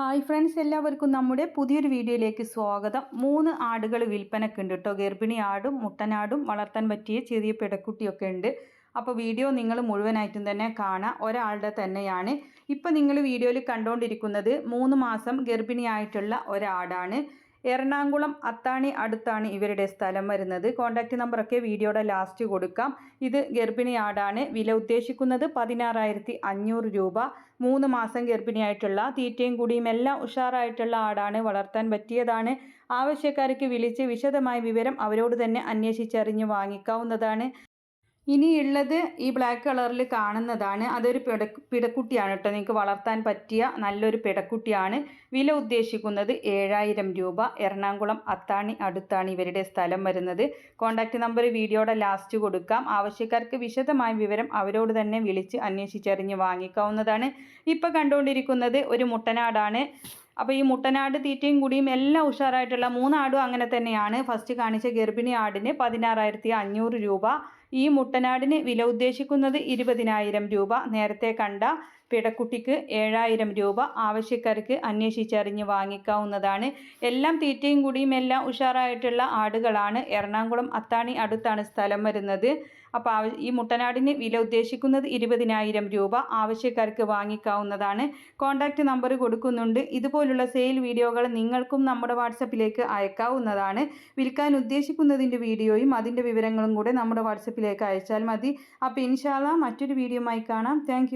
Hi friends എല്ലാവർക്കും നമ്മുടെ പുതിയൊരു വീഡിയോയിലേക്ക് സ്വാഗതം. മൂന്ന് ആടുകൾ വിൽപ്പനക്കുണ്ട് കേട്ടോ ഗർഭിണി ആടും മുട്ടനാടും വളർത്താൻ പറ്റിയ ചെറിയ പിടക്കുട്ടിയൊക്കെ ഉണ്ട്. അപ്പോൾ വീഡിയോ നിങ്ങൾ മുഴുവനായിട്ടും തന്നെ കാണാം. ഒരാളുടെ തന്നെയാണ്. ഇപ്പോൾ നിങ്ങൾ വീഡിയോയിൽ കണ്ടുകൊണ്ടിരിക്കുന്നത് മൂന്ന് മാസം ഗർഭിണിയായിട്ടുള്ള ഒരാടാണ്. എറണാകുളം അത്താണി അടുത്താണ് ഇവരുടെ സ്ഥലം വരുന്നത്. കോൺടാക്റ്റ് നമ്പറൊക്കെ വീഡിയോയുടെ ലാസ്റ്റ് കൊടുക്കാം. ഇത് ഗർഭിണി ആടാണ് വില ഉദ്ദേശിക്കുന്നത് പതിനാറായിരത്തി അഞ്ഞൂറ് രൂപ. മൂന്ന് മാസം ഗർഭിണിയായിട്ടുള്ള തീറ്റയും കൂടിയും എല്ലാം ഉഷാറായിട്ടുള്ള ആടാണ്. വളർത്താൻ പറ്റിയതാണ്. ആവശ്യക്കാർക്ക് വിളിച്ച് വിശദമായ വിവരം അവരോട് തന്നെ അന്വേഷിച്ചറിഞ്ഞ് വാങ്ങിക്കാവുന്നതാണ്. ഇനിയുള്ളത് ഈ ബ്ലാക്ക് കളറിൽ കാണുന്നതാണ്. അതൊരു പിട പിടക്കുട്ടിയാണ് കേട്ടോ. നിങ്ങൾക്ക് വളർത്താൻ പറ്റിയ നല്ലൊരു പിടക്കുട്ടിയാണ്. വില ഉദ്ദേശിക്കുന്നത് ഏഴായിരം രൂപ. എറണാകുളം അത്താണി അടുത്താണ് ഇവരുടെ സ്ഥലം വരുന്നത്. കോൺടാക്റ്റ് നമ്പർ വീഡിയോയുടെ ലാസ്റ്റ് കൊടുക്കാം. ആവശ്യക്കാർക്ക് വിശദമായ വിവരം അവരോട് തന്നെ വിളിച്ച് അന്വേഷിച്ചറിഞ്ഞ് വാങ്ങിക്കാവുന്നതാണ്. ഇപ്പോൾ കണ്ടുകൊണ്ടിരിക്കുന്നത് ഒരു മുട്ടനാടാണ്. അപ്പോൾ ഈ മുട്ടനാട് തീറ്റയും കൂടിയും എല്ലാം ഉഷാറായിട്ടുള്ള മൂന്നാടും അങ്ങനെ തന്നെയാണ്. ഫസ്റ്റ് കാണിച്ച ഗർഭിണി ആടിന് പതിനാറായിരത്തി അഞ്ഞൂറ് രൂപ. ഈ മുട്ടനാടിന് വില ഉദ്ദേശിക്കുന്നത് ഇരുപതിനായിരം രൂപ. നേരത്തെ കണ്ട പിടക്കുട്ടിക്ക് ഏഴായിരം രൂപ. ആവശ്യക്കാർക്ക് അന്വേഷിച്ചറിഞ്ഞ് വാങ്ങിക്കാവുന്നതാണ്. എല്ലാം തീറ്റയും കൂടിയും എല്ലാം ഉഷാറായിട്ടുള്ള ആടുകളാണ്. എറണാകുളം അത്താണി അടുത്താണ് സ്ഥലം വരുന്നത്. അപ്പോൾ ഈ മുട്ടനാടിന് വില ഉദ്ദേശിക്കുന്നത് ഇരുപതിനായിരം രൂപ ആവശ്യക്കാർക്ക് വാങ്ങിക്കാവുന്നതാണ്. കോൺടാക്റ്റ് നമ്പർ കൊടുക്കുന്നുണ്ട്. ഇതുപോലുള്ള സെയിൽ വീഡിയോകൾ നിങ്ങൾക്കും നമ്മുടെ വാട്സപ്പിലേക്ക് അയക്കാവുന്നതാണ്. വിൽക്കാൻ ഉദ്ദേശിക്കുന്നതിന്റെ വീഡിയോയും അതിന്റെ വിവരങ്ങളും കൂടെ നമ്മുടെ വാട്സപ്പിലേക്ക് അയച്ചാൽ മതി. അപ്പോൾ ഇൻഷാല്ല മറ്റൊരു വീഡിയോയുമായി കാണാം. താങ്ക്